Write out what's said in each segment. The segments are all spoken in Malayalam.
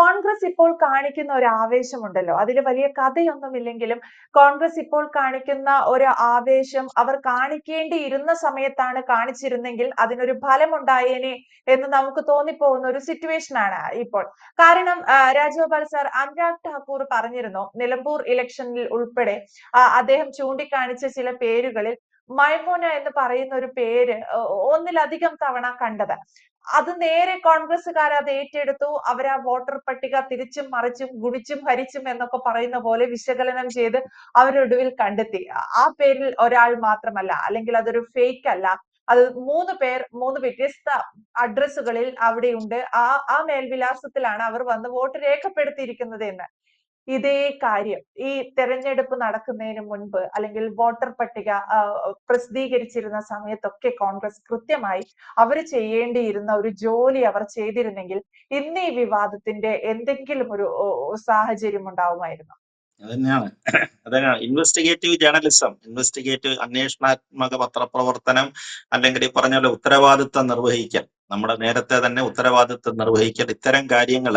കോൺഗ്രസ് ഇപ്പോൾ കാണിക്കുന്ന ഒരു ആവേശമുണ്ടല്ലോ. അതിൽ വലിയ കഥയൊന്നുമില്ലെങ്കിലും കോൺഗ്രസ് ഇപ്പോൾ കാണിക്കുന്ന ഒരു ആവേശം അവർ കാണിക്കേണ്ടിയിരുന്ന സമയത്താണ് കാണിച്ചിരുന്നെങ്കിൽ അതിനൊരു ഫലമുണ്ടായേനെ എന്ന് നമുക്ക് തോന്നിപ്പോകുന്ന ഒരു സിറ്റുവേഷൻ ആണ് ഇപ്പോൾ. കാരണം രാജഗോപാൽ സാർ അനുരാഗ് ഠാക്കൂർ പറഞ്ഞിരുന്നു നിലമ്പൂർ ഇലക്ഷനിൽ ഉൾപ്പെടെ അദ്ദേഹം ചൂണ്ടിക്കാണിച്ച ചില പേരുകളിൽ മൈമോന എന്ന് പറയുന്ന ഒരു പേര് ഒന്നിലധികം തവണ കണ്ടത്. അത് നേരെ കോൺഗ്രസ്സുകാർ അത് ഏറ്റെടുത്തു. അവർ ആ വോട്ടർ പട്ടിക തിരിച്ചും മറിച്ചും ഗുണിച്ചും ഹരിച്ചും എന്നൊക്കെ പറയുന്ന പോലെ വിശകലനം ചെയ്ത് അവരൊടുവിൽ കണ്ടെത്തി. ആ- പേരിൽ ഒരാൾ മാത്രമല്ല അല്ലെങ്കിൽ അതൊരു ഫേക്ക് അല്ല. അത് മൂന്ന് പേർ മൂന്ന് വ്യത്യസ്ത അഡ്രസ്സുകളിൽ അവിടെയുണ്ട്. ആ ആ മേൽവിലാസത്തിലാണ് അവർ വന്ന് വോട്ട് രേഖപ്പെടുത്തിയിരിക്കുന്നത് എന്ന്. ഇതേ കാര്യം ഈ തെരഞ്ഞെടുപ്പ് നടക്കുന്നതിന് മുൻപ് അല്ലെങ്കിൽ വോട്ടർ പട്ടിക പ്രസിദ്ധീകരിച്ചിരുന്ന സമയത്തൊക്കെ കോൺഗ്രസ് കൃത്യമായി അവർ ചെയ്യേണ്ടിയിരുന്ന ഒരു ജോലി അവർ ചെയ്തിരുന്നെങ്കിൽ ഇന്ന് ഈ വിവാദത്തിന്റെ എന്തെങ്കിലും ഒരു സാഹചര്യം ഉണ്ടാവുമായിരുന്നു? അതന്നെയാണ്. അതന്നെയാണ്. ഇൻവെസ്റ്റിഗേറ്റീവ് ജേർണലിസം ഇൻവെസ്റ്റിഗേറ്റീവ് അന്വേഷണാത്മക പത്രപ്രവർത്തനം അല്ലെങ്കിൽ ഈ പറഞ്ഞ പോലെ ഉത്തരവാദിത്തം നിർവഹിക്കൽ നമ്മുടെ നേരത്തെ തന്നെ ഉത്തരവാദിത്തം നിർവഹിക്കൽ ഇത്തരം കാര്യങ്ങൾ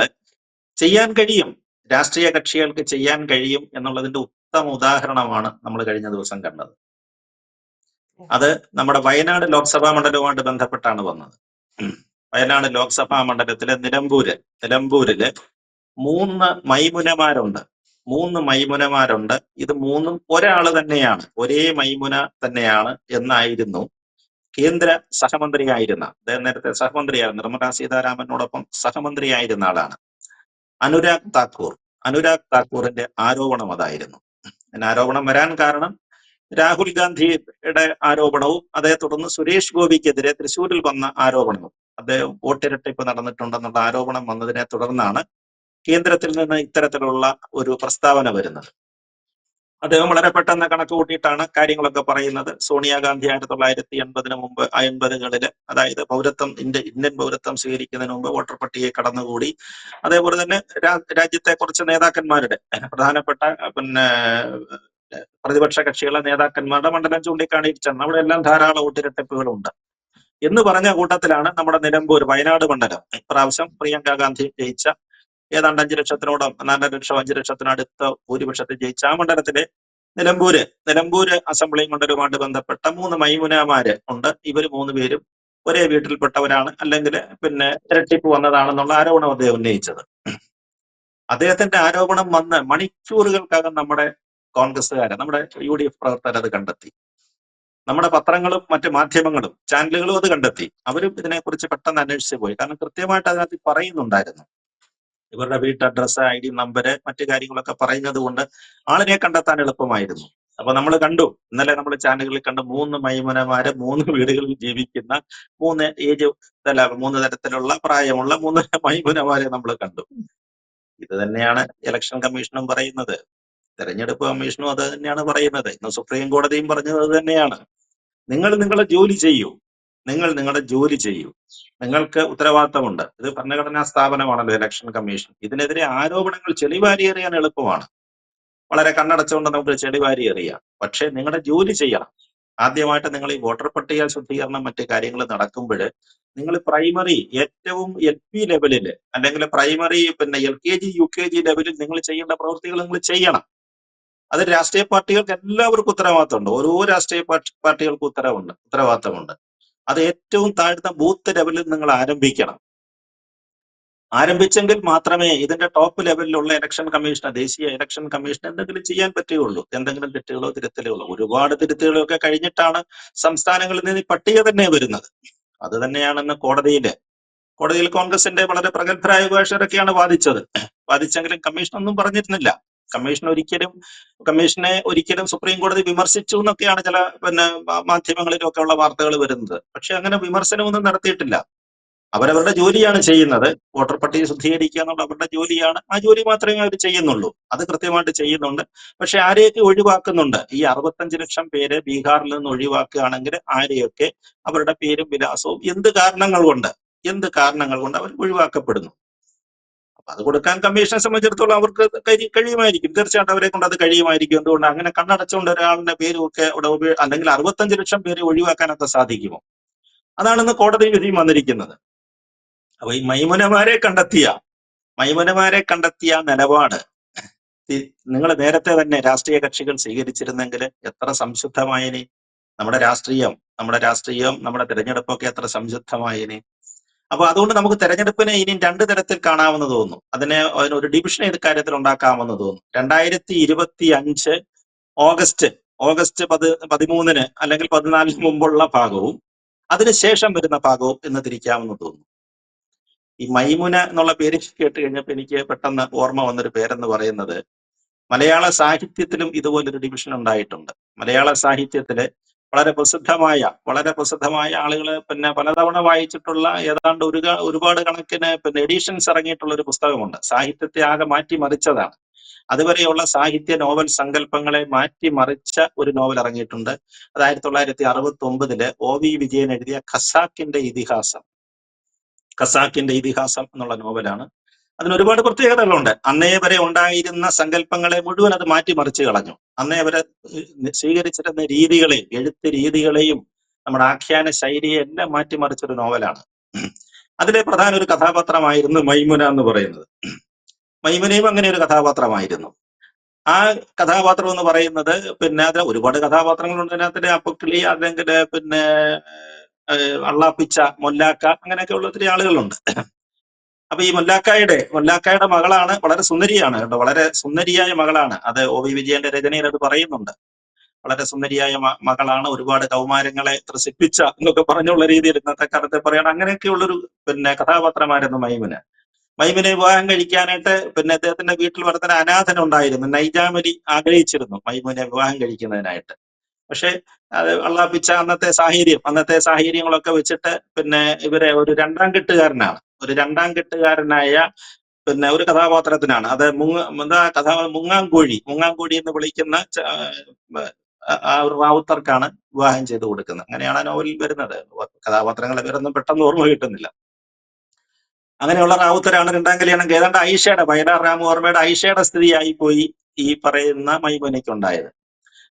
ചെയ്യാൻ കഴിയും. രാഷ്ട്രീയ കക്ഷികൾക്ക് ചെയ്യാൻ കഴിയും എന്നുള്ളതിന്റെ ഉത്തമ ഉദാഹരണമാണ് നമ്മൾ കഴിഞ്ഞ ദിവസം കണ്ടത്. അത് നമ്മുടെ വയനാട് ലോക്സഭാ മണ്ഡലവുമായിട്ട് ബന്ധപ്പെട്ടാണ് വന്നത്. വയനാട് ലോക്സഭാ മണ്ഡലത്തിലെ നിലമ്പൂര് നിലമ്പൂരിൽ മൂന്ന് മൈമുനമാരുണ്ട്. മൂന്ന് മൈമുനമാരുണ്ട്. ഇത് മൂന്നും ഒരാൾ തന്നെയാണ്. ഒരേ മൈമുന തന്നെയാണ് എന്നായിരുന്നു കേന്ദ്ര സഹമന്ത്രിയായിരുന്ന അദ്ദേഹം നേരത്തെ സഹമന്ത്രിയായിരുന്നു. നിർമ്മലാ സീതാരാമനോടൊപ്പം സഹമന്ത്രിയായിരുന്ന ആളാണ്. അനുരാഗ് താക്കൂർ. അനുരാഗ് താക്കൂറിന്റെ ആരോപണം അതായിരുന്നു. അതിന് ആരോപണം വരാൻ കാരണം രാഹുൽ ഗാന്ധിയുടെ ആരോപണവും അതേ തുടർന്ന് സുരേഷ് ഗോപിക്കെതിരെ തൃശൂരിൽ വന്ന ആരോപണവും. അദ്ദേഹം വോട്ടിരട്ടിപ്പ് നടന്നിട്ടുണ്ടെന്നുള്ള ആരോപണം വന്നതിനെ തുടർന്നാണ് കേന്ദ്രത്തിൽ നിന്ന് ഇത്തരത്തിലുള്ള ഒരു പ്രസ്താവന വരുന്നത്. അദ്ദേഹം വളരെ പെട്ടെന്ന് കണക്ക് കൂട്ടിയിട്ടാണ് കാര്യങ്ങളൊക്കെ പറയുന്നത്. സോണിയാഗാന്ധി ആയിരത്തി തൊള്ളായിരത്തി എൺപതിന് മുമ്പ് എൺപതുകളിൽ അതായത് പൗരത്വം ഇന്ത്യ ഇന്ത്യൻ പൗരത്വം സ്വീകരിക്കുന്നതിന് മുമ്പ് വോട്ടർ പട്ടികയെ കടന്നുകൂടി. അതേപോലെ തന്നെ രാജ്യത്തെ കുറച്ച് നേതാക്കന്മാരുടെ പ്രധാനപ്പെട്ട പിന്നെ പ്രതിപക്ഷ കക്ഷികളെ നേതാക്കന്മാരുടെ മണ്ഡലം ചൂണ്ടിക്കാണിച്ചാണ് അവിടെ എല്ലാം ധാരാളം വോട്ടിരട്ടിപ്പുകളുണ്ട് എന്ന് പറഞ്ഞ കൂട്ടത്തിലാണ് നമ്മുടെ നിലമ്പൂർ വയനാട് മണ്ഡലം. ഇപ്രാവശ്യം പ്രിയങ്ക ഗാന്ധി ജയിച്ച ഏതാണ്ട് അഞ്ചു ലക്ഷത്തിനോടം നാലര ലക്ഷം അഞ്ചു ലക്ഷത്തിനടുത്ത ഭൂരിപക്ഷത്തിൽ ജയിച്ച ആ മണ്ഡലത്തിലെ നിലമ്പൂര്. നിലമ്പൂര് അസംബ്ലി മണ്ഡലവുമായിട്ട് ബന്ധപ്പെട്ട മൂന്ന് മൈമുനമാര് ഉണ്ട്. ഇവർ മൂന്ന് പേരും ഒരേ വീട്ടിൽപ്പെട്ടവരാണ്. അല്ലെങ്കിൽ പിന്നെ ഇരട്ടിപ്പ് വന്നതാണെന്നുള്ള ആരോപണം അദ്ദേഹം ഉന്നയിച്ചത്. അദ്ദേഹത്തിന്റെ ആരോപണം വന്ന് മണിക്കൂറുകൾക്കകം നമ്മുടെ കോൺഗ്രസ്സുകാരെ നമ്മുടെ യു ഡി എഫ് പ്രവർത്തകർ അത് കണ്ടെത്തി. നമ്മുടെ പത്രങ്ങളും മറ്റ് മാധ്യമങ്ങളും ചാനലുകളും അത് കണ്ടെത്തി. അവരും ഇതിനെക്കുറിച്ച് പെട്ടെന്ന് അന്വേഷിച്ചു പോയി. കാരണം കൃത്യമായിട്ട് അതിനകത്ത് പറയുന്നുണ്ടായിരുന്നു. ഇവരുടെ വീട്ട് അഡ്രസ്സ് ഐ ഡി നമ്പര് മറ്റു കാര്യങ്ങളൊക്കെ പറയുന്നത് കൊണ്ട് ആളിനെ കണ്ടെത്താൻ എളുപ്പമായിരുന്നു. അപ്പൊ നമ്മൾ കണ്ടു. ഇന്നലെ നമ്മൾ ചാനലുകളിൽ കണ്ട മൂന്ന് മൈമുനമാര് മൂന്ന് വീടുകളിൽ ജീവിക്കുന്ന മൂന്ന് ഏജ് അല്ല മൂന്ന് തരത്തിലുള്ള പ്രായമുള്ള മൂന്ന് മൈമുനമാരെ നമ്മൾ കണ്ടു. ഇത് തന്നെയാണ് ഇലക്ഷൻ കമ്മീഷനും പറയുന്നത്. തെരഞ്ഞെടുപ്പ് കമ്മീഷനും അത് തന്നെയാണ് പറയുന്നത്. ഇന്ന് സുപ്രീം കോടതിയും പറഞ്ഞത് അത് തന്നെയാണ്. നിങ്ങൾ നിങ്ങളെ ജോലി ചെയ്യൂ. നിങ്ങൾ നിങ്ങളുടെ ജോലി ചെയ്യൂ. നിങ്ങൾക്ക് ഉത്തരവാദിത്തമുണ്ട്. ഇത് ഭരണഘടനാ സ്ഥാപനമാണല്ലോ ഇലക്ഷൻ കമ്മീഷൻ ഇതിനെതിരെ ആരോപണങ്ങൾ ചെളിവാരി എറിയാൻ എളുപ്പമാണ്. വളരെ കണ്ണടച്ചുകൊണ്ട് നമുക്ക് ചെളിവാരി എറിയാം പക്ഷേ നിങ്ങളുടെ ജോലി ചെയ്യണം. ആദ്യമായിട്ട് നിങ്ങൾ ഈ വോട്ടർ പട്ടിക ശുദ്ധീകരണം മറ്റു കാര്യങ്ങൾ നടക്കുമ്പോൾ നിങ്ങൾ പ്രൈമറി ഏറ്റവും എൽ പി ലെവലിൽ അല്ലെങ്കിൽ പ്രൈമറി പിന്നെ L K G U K G ലെവലിൽ നിങ്ങൾ ചെയ്യേണ്ട പ്രവൃത്തികൾ നിങ്ങൾ ചെയ്യണം. അത് രാഷ്ട്രീയ പാർട്ടികൾക്ക് എല്ലാവർക്കും ഉത്തരവാദിത്തമുണ്ട്. ഓരോ രാഷ്ട്രീയ പാർട്ടികൾക്കും ഉത്തരവുണ്ട് ഉത്തരവാദിത്തമുണ്ട്. അത് ഏറ്റവും താഴ്ന്ന ബൂത്ത് ലെവലിൽ നിങ്ങൾ ആരംഭിക്കണം. ആരംഭിച്ചെങ്കിൽ മാത്രമേ ഇതിന്റെ ടോപ്പ് ലെവലിലുള്ള ഇലക്ഷൻ കമ്മീഷൻ ദേശീയ ഇലക്ഷൻ കമ്മീഷൻ എന്തെങ്കിലും ചെയ്യാൻ പറ്റുകയുള്ളൂ. എന്തെങ്കിലും തെറ്റുകളോ തിരുത്തലുകളോ. ഒരുപാട് തിരുത്തലുകളൊക്കെ കഴിഞ്ഞിട്ടാണ് സംസ്ഥാനങ്ങളിൽ നിന്ന് പട്ടിക തന്നെ വരുന്നത്. അത് തന്നെയാണെന്ന് കോടതിയിൽ കോടതിയിൽ കോൺഗ്രസിന്റെ വളരെ പ്രഗത്ഭരായ അഭിഭാഷകരൊക്കെയാണ് വാദിച്ചത്. വാദിച്ചെങ്കിലും കമ്മീഷൻ ഒന്നും പറഞ്ഞിരുന്നില്ല. കമ്മീഷൻ ഒരിക്കലും കമ്മീഷനെ ഒരിക്കലും സുപ്രീം കോടതി വിമർശിച്ചു എന്നൊക്കെയാണ് ചില പിന്നെ മാധ്യമങ്ങളിലൊക്കെ ഉള്ള വാർത്തകൾ വരുന്നത്. പക്ഷെ അങ്ങനെ വിമർശനമൊന്നും നടത്തിയിട്ടില്ല. അവരവരുടെ ജോലിയാണ് ചെയ്യുന്നത്. വോട്ടർ പട്ടിക ശുദ്ധീകരിക്കുക എന്നുള്ള അവരുടെ ജോലിയാണ്. ആ ജോലി മാത്രമേ അവർ ചെയ്യുന്നുള്ളൂ. അത് കൃത്യമായിട്ട് ചെയ്യുന്നുണ്ട്. പക്ഷെ ആരെയൊക്കെ ഒഴിവാക്കുന്നുണ്ട്? ഈ അറുപത്തഞ്ച് ലക്ഷം പേര് ബീഹാറിൽ നിന്ന് ഒഴിവാക്കുകയാണെങ്കിൽ ആരെയൊക്കെ അവരുടെ പേരും വിലാസവും എന്ത് കാരണങ്ങൾ കൊണ്ട് എന്ത് കാരണങ്ങൾ കൊണ്ട് അവർ ഒഴിവാക്കപ്പെടുന്നു? അപ്പൊ അത് കൊടുക്കാൻ കമ്മീഷനെ സംബന്ധിച്ചിടത്തോളം അവർക്ക് കഴി- കഴിയുമായിരിക്കും. തീർച്ചയായിട്ടും അവരെ കൊണ്ട് അത് കഴിയുമായിരിക്കും. എന്തുകൊണ്ട്? അങ്ങനെ കണ്ണടച്ചുകൊണ്ട് ഒരാളുടെ പേരുമൊക്കെ അവിടെ അല്ലെങ്കിൽ അറുപത്തഞ്ച് ലക്ഷം പേര് ഒഴിവാക്കാനൊക്കെ സാധിക്കുമോ? അതാണെന്ന് കോടതി വിധിയും വന്നിരിക്കുന്നത്. അപ്പൊ ഈ മൈമുനമാരെ കണ്ടെത്തിയ മൈമുനമാരെ കണ്ടെത്തിയ നിലപാട് നിങ്ങൾ നേരത്തെ തന്നെ രാഷ്ട്രീയ കക്ഷികൾ സ്വീകരിച്ചിരുന്നെങ്കിൽ എത്ര സംശുദ്ധമായനി? നമ്മുടെ രാഷ്ട്രീയം നമ്മുടെ രാഷ്ട്രീയം നമ്മുടെ തിരഞ്ഞെടുപ്പൊക്കെ എത്ര സംശുദ്ധമായനി? അപ്പൊ അതുകൊണ്ട് നമുക്ക് തെരഞ്ഞെടുപ്പിനെ ഇനി രണ്ട് തരത്തിൽ കാണാമെന്ന് തോന്നുന്നു. അതിനെ അതിന് ഒരു ഡിവിഷൻ ഇക്കാര്യത്തിൽ ഉണ്ടാക്കാമെന്ന് തോന്നുന്നു. രണ്ടായിരത്തി ഇരുപത്തി അഞ്ച് ഓഗസ്റ്റ് ഓഗസ്റ്റ് പതി പതിമൂന്നിന് അല്ലെങ്കിൽ പതിനാലിന് മുമ്പുള്ള ഭാഗവും അതിനുശേഷം വരുന്ന ഭാഗവും എന്ന് തിരിക്കാമെന്ന് തോന്നുന്നു. ഈ മൈമുന എന്നുള്ള പേര് കേട്ട് കഴിഞ്ഞപ്പോൾ എനിക്ക് പെട്ടെന്ന് ഓർമ്മ വന്നൊരു പേരെന്ന് പറയുന്നത് മലയാള സാഹിത്യത്തിലും ഇതുപോലൊരു ഡിവിഷൻ ഉണ്ടായിട്ടുണ്ട്. മലയാള സാഹിത്യത്തിൽ വളരെ പ്രസിദ്ധമായ വളരെ പ്രസിദ്ധമായ ആളുകൾ പിന്നെ പലതവണ വായിച്ചിട്ടുള്ള ഏതാണ്ട് ഒരു ഒരുപാട് കണക്കിന് പിന്നെ എഡിഷൻസ് ഇറങ്ങിയിട്ടുള്ള ഒരു പുസ്തകമുണ്ട്. സാഹിത്യത്തെ ആകെ മാറ്റിമറിച്ചതാണ് അതുവരെയുള്ള സാഹിത്യ നോവൽ സങ്കല്പങ്ങളെ മാറ്റിമറിച്ച ഒരു നോവൽ ഇറങ്ങിയിട്ടുണ്ട്. അത് ആയിരത്തി തൊള്ളായിരത്തി അറുപത്തി ഒമ്പതിൽ ഒ വി വിജയൻ എഴുതിയ ഖസാക്കിന്റെ ഇതിഹാസം. ഖസാക്കിന്റെ ഇതിഹാസം എന്നുള്ള നോവലാണ്. അതിന് ഒരുപാട് പ്രത്യേകതകളുണ്ട്. അന്നേ വരെ ഉണ്ടായിരുന്ന സങ്കല്പങ്ങളെ മുഴുവൻ അത് മാറ്റിമറിച്ച് കളഞ്ഞു. അന്നേ വരെ സ്വീകരിച്ചിരുന്ന രീതികളെയും എഴുത്ത് രീതികളെയും നമ്മുടെ ആഖ്യാന ശൈലിയെ എല്ലാം മാറ്റിമറിച്ചൊരു നോവലാണ്. അതിലെ പ്രധാന ഒരു കഥാപാത്രമായിരുന്നു മൈമുന എന്ന് പറയുന്നത്. മൈമുനയും അങ്ങനെ ഒരു കഥാപാത്രമായിരുന്നു. ആ കഥാപാത്രം എന്ന് പറയുന്നത് പിന്നെ അതിൽ ഒരുപാട് കഥാപാത്രങ്ങളുണ്ട് അതിനകത്തിൽ അപ്പക്കിളി അല്ലെങ്കിൽ പിന്നെ അള്ളാപ്പിച്ച മൊല്ലാക്ക അങ്ങനെയൊക്കെ ഉള്ള ഒത്തിരി ആളുകളുണ്ട്. അപ്പൊ ഈ മുല്ലാക്കായുടെ മുല്ലാക്കായുടെ മകളാണ് വളരെ സുന്ദരിയാണ് കേട്ടോ. വളരെ സുന്ദരിയായ മകളാണ്. അത് ഒ വി വിജയന്റെ രചനയിൽ അത് പറയുന്നുണ്ട്. വളരെ സുന്ദരിയായ മകളാണ്. ഒരുപാട് കൗമാരങ്ങളെ ത്രസിപ്പിച്ച എന്നൊക്കെ പറഞ്ഞുള്ള രീതിയിൽ ഇന്നത്തെ കാലത്ത് പറയണം. അങ്ങനെയൊക്കെയുള്ളൊരു പിന്നെ കഥാപാത്രമായിരുന്നു മൈമിന്. മൈമിനെ വിവാഹം കഴിക്കാനായിട്ട് പിന്നെ അദ്ദേഹത്തിന്റെ വീട്ടിൽ വളരെ അനാഥനുണ്ടായിരുന്നു നൈജാമലി ആഗ്രഹിച്ചിരുന്നു മൈമുനെ വിവാഹം കഴിക്കുന്നതിനായിട്ട്. പക്ഷെ അത് അള്ളാപ്പിച്ച അന്നത്തെ സാഹചര്യം അന്നത്തെ സാഹചര്യങ്ങളൊക്കെ വെച്ചിട്ട് പിന്നെ ഇവരെ ഒരു രണ്ടാം കെട്ടുകാരനാണ്. ഒരു രണ്ടാം കെട്ടുകാരനായ പിന്നെ ഒരു കഥാപാത്രത്തിനാണ്. അത് മുങ്ങ എന്താ കഥാ മുങ്ങാങ്കോഴി മുങ്ങാങ്കോഴി എന്ന് വിളിക്കുന്ന ആ- ഒരു റാവുത്തർക്കാണ് വിവാഹം ചെയ്തു കൊടുക്കുന്നത്. അങ്ങനെയാണ് നോവലിൽ വരുന്നത്. കഥാപാത്രങ്ങളെ പേരൊന്നും പെട്ടെന്ന് ഓർമ്മ കിട്ടുന്നില്ല. അങ്ങനെയുള്ള റാവുത്തരാണ് രണ്ടാം കല്യാണം ഏതാണ്ട് ഐഷയുടെ വയലാർ രാമവർമ്മയുടെ ഐഷയുടെ സ്ഥിതിയായി പോയി ഈ പറയുന്ന മൈമോനയ്ക്ക് ഉണ്ടായത്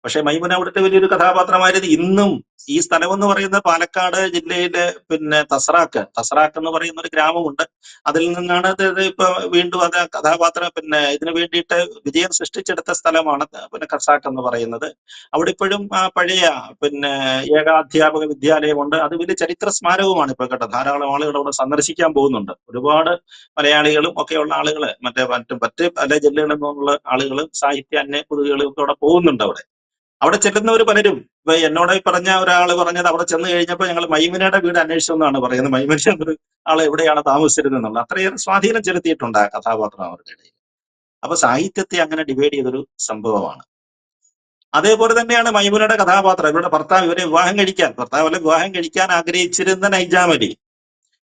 പക്ഷെ മൈമുന അവിടുത്തെ വലിയൊരു കഥാപാത്രമായിരുന്നു. ഇന്നും ഈ സ്ഥലം എന്ന് പറയുന്നത് പാലക്കാട് ജില്ലയിലെ പിന്നെ തസ്രാക്ക്. തസ്രാക്ക് എന്ന് പറയുന്ന ഒരു ഗ്രാമമുണ്ട്. അതിൽ നിന്നാണ് അതായത് ഇപ്പൊ വീണ്ടും അത് കഥാപാത്രം പിന്നെ ഇതിനു വേണ്ടിയിട്ട് വിജയം സൃഷ്ടിച്ചെടുത്ത സ്ഥലമാണ് പിന്നെ കസാക്ക് എന്ന് പറയുന്നത്. അവിടെ ഇപ്പോഴും ആ പഴയ പിന്നെ ഏകാധ്യാപക വിദ്യാലയമുണ്ട്. അത് വലിയ ചരിത്ര സ്മാരകവുമാണ് ഇപ്പൊ കേട്ടോ. ധാരാളം ആളുകൾ അവിടെ സന്ദർശിക്കാൻ പോകുന്നുണ്ട്. ഒരുപാട് മലയാളികളും ഒക്കെയുള്ള ആളുകൾ മറ്റേ മറ്റു മറ്റ് പല ജില്ലകളിൽ നിന്നുള്ള ആളുകളും സാഹിത്യ അന്യ പുതുകളും ഒക്കെ അവിടെ പോകുന്നുണ്ട് അവിടെ. അവിടെ ചെല്ലുന്നവർ പലരും ഇപ്പൊ എന്നോട് പറഞ്ഞ ഒരാൾ പറഞ്ഞത് അവിടെ ചെന്ന് കഴിഞ്ഞപ്പോൾ ഞങ്ങൾ മൈമിനയുടെ വീട് അന്വേഷിച്ചു എന്നാണ് പറയുന്നത്. മൈമിന ഒരു ആൾ എവിടെയാണ് താമസിച്ചിരുന്നത് അത്രയേറെ സ്വാധീനം ചെലുത്തിയിട്ടുണ്ട് ആ കഥാപാത്രം അവരുടെ ഇടയിൽ. അപ്പൊ സാഹിത്യത്തെ അങ്ങനെ ഡിവൈഡ് ചെയ്തൊരു സംഭവമാണ്. അതേപോലെ തന്നെയാണ് മൈമുനയുടെ കഥാപാത്രം. ഇവരുടെ ഭർത്താവ് ഇവരെ വിവാഹം കഴിക്കാൻ ഭർത്താവ് അല്ലെ വിവാഹം കഴിക്കാൻ ആഗ്രഹിച്ചിരുന്ന നൈജാമലി.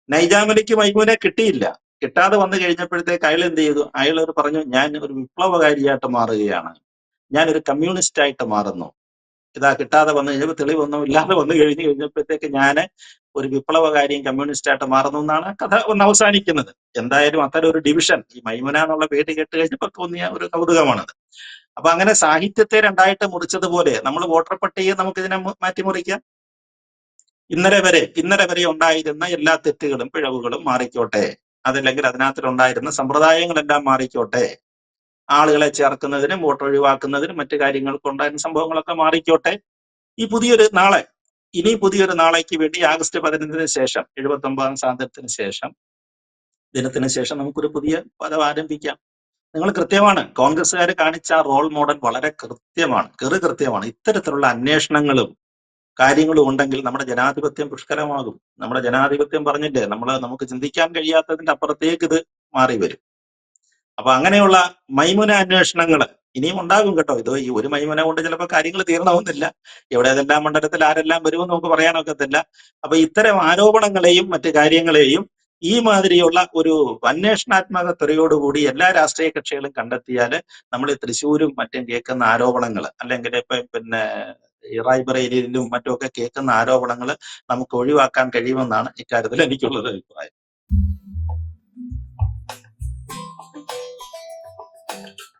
നൈജാമലിക്ക് മൈമുനെ കിട്ടിയില്ല. കിട്ടാതെ വന്നു കഴിഞ്ഞപ്പോഴത്തേക്ക് അയാൾ എന്ത് ചെയ്തു? അയാൾ ഒരു പറഞ്ഞു ഞാൻ ഒരു വിപ്ലവകാരിയായിട്ട് മാറുകയാണ്. ഞാൻ ഒരു കമ്മ്യൂണിസ്റ്റ് ആയിട്ട് മാറുന്നു. ഇതാ കിട്ടാതെ വന്നു കഴിഞ്ഞപ്പോൾ തെളിവൊന്നും ഇല്ലാതെ വന്നു കഴിഞ്ഞു കഴിഞ്ഞപ്പോഴത്തേക്ക് ഞാൻ ഒരു വിപ്ലവകാരിയും കമ്മ്യൂണിസ്റ്റ് ആയിട്ട് മാറുന്നു എന്നാണ് കഥ ഒന്ന് അവസാനിക്കുന്നത്. എന്തായാലും അത്തരം ഒരു ഡിവിഷൻ ഈ മൈമുന എന്നുള്ള പേര് കേട്ട് കഴിഞ്ഞപ്പോൾ തോന്നിയ ഒരു കൗതുകമാണത്. അപ്പൊ അങ്ങനെ സാഹിത്യത്തെ രണ്ടായിട്ട് മുറിച്ചതുപോലെ നമ്മൾ വോട്ടർ പട്ടികയെ നമുക്ക് ഇതിനെ മാറ്റിമുറിക്കാം. ഇന്നലെ വരെ ഇന്നലെ വരെ ഉണ്ടായിരുന്ന എല്ലാ തെറ്റുകളും പിഴവുകളും മാറിക്കോട്ടെ. അതല്ലെങ്കിൽ അതിനകത്തിലുണ്ടായിരുന്ന സമ്പ്രദായങ്ങളെല്ലാം മാറിക്കോട്ടെ. ആളുകളെ ചേർക്കുന്നതിനും വോട്ട് ഒഴിവാക്കുന്നതിനും മറ്റു കാര്യങ്ങൾക്ക് ഉണ്ടായിരുന്ന സംഭവങ്ങളൊക്കെ മാറിക്കോട്ടെ. ഈ പുതിയൊരു നാളെ ഇനി പുതിയൊരു നാളേക്ക് വേണ്ടി ആഗസ്റ്റ് പതിനഞ്ചിന് ശേഷം എഴുപത്തി ഒമ്പതാം സ്വാതന്ത്ര്യത്തിന് ശേഷം ദിനത്തിന് ശേഷം നമുക്കൊരു പുതിയ പദം ആരംഭിക്കാം. നിങ്ങൾ കൃത്യമാണ് കോൺഗ്രസ്സുകാർ കാണിച്ച റോൾ മോഡൽ വളരെ കൃത്യമാണ് കെറു കൃത്യമാണ്. ഇത്തരത്തിലുള്ള അന്വേഷണങ്ങളും കാര്യങ്ങളും ഉണ്ടെങ്കിൽ നമ്മുടെ ജനാധിപത്യം പുഷ്കലമാകും നമ്മുടെ ജനാധിപത്യം പറഞ്ഞില്ലേ നമ്മൾ നമുക്ക് ചിന്തിക്കാൻ കഴിയാത്തതിന്റെ അപ്പുറത്തേക്ക് ഇത് മാറി വരും. അപ്പൊ അങ്ങനെയുള്ള മൈമുന അന്വേഷണങ്ങൾ ഇനിയും ഉണ്ടാകും കേട്ടോ. ഇത് ഈ ഒരു മൈമുന കൊണ്ട് ചിലപ്പോൾ കാര്യങ്ങൾ തീർണമെന്നില്ല എവിടെ ഏതെല്ലാം മണ്ഡലത്തിൽ ആരെല്ലാം വരുമെന്ന് നമുക്ക് പറയാനൊക്കത്തില്ല. അപ്പൊ ഇത്തരം ആരോപണങ്ങളെയും മറ്റു കാര്യങ്ങളെയും ഈ മാതിരിയുള്ള ഒരു അന്വേഷണാത്മക തുറയോടുകൂടി എല്ലാ രാഷ്ട്രീയ കക്ഷികളും കണ്ടെത്തിയാൽ നമ്മൾ തൃശ്ശൂരും മറ്റും കേൾക്കുന്ന ആരോപണങ്ങൾ അല്ലെങ്കിൽ ഇപ്പൊ പിന്നെ റായ്ബറേലിയിലും മറ്റുമൊക്കെ കേൾക്കുന്ന ആരോപണങ്ങൾ നമുക്ക് ഒഴിവാക്കാൻ കഴിയുമെന്നാണ് ഇക്കാര്യത്തിൽ എനിക്കുള്ളത് അഭിപ്രായം. certo.